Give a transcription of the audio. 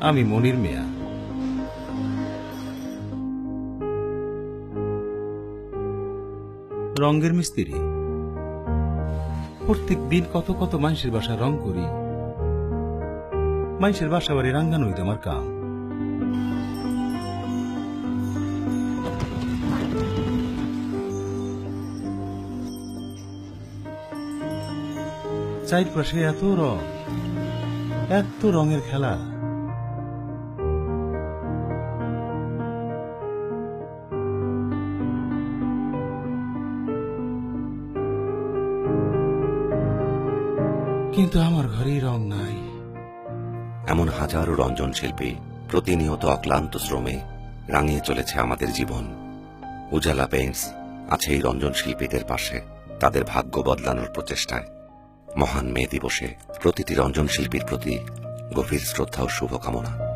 আমি মনির মিয়া। রঙের মিস্ত্রি। প্রত্যেক দিন কত কত মানুষের বাসা রং করি। মানুষের বাসা বাড়ি রাঙ্গানোই তো আমার কাম। চারপাশে এত রং, এত রঙের খেলা। কিন্তু আমার ঘরেই রং নাই। এমন হাজারো রঞ্জন শিল্পী প্রতিনিয়ত অক্লান্ত শ্রমে রাঙিয়ে চলেছে আমাদের জীবন। উজালা পেন্টস আছে এই রঞ্জন শিল্পীদের পাশে, তাদের ভাগ্য বদলানোর প্রচেষ্টায়। মহান মে দিবসে প্রতিটি রঞ্জন শিল্পীর প্রতি গভীর শ্রদ্ধা ও শুভকামনা।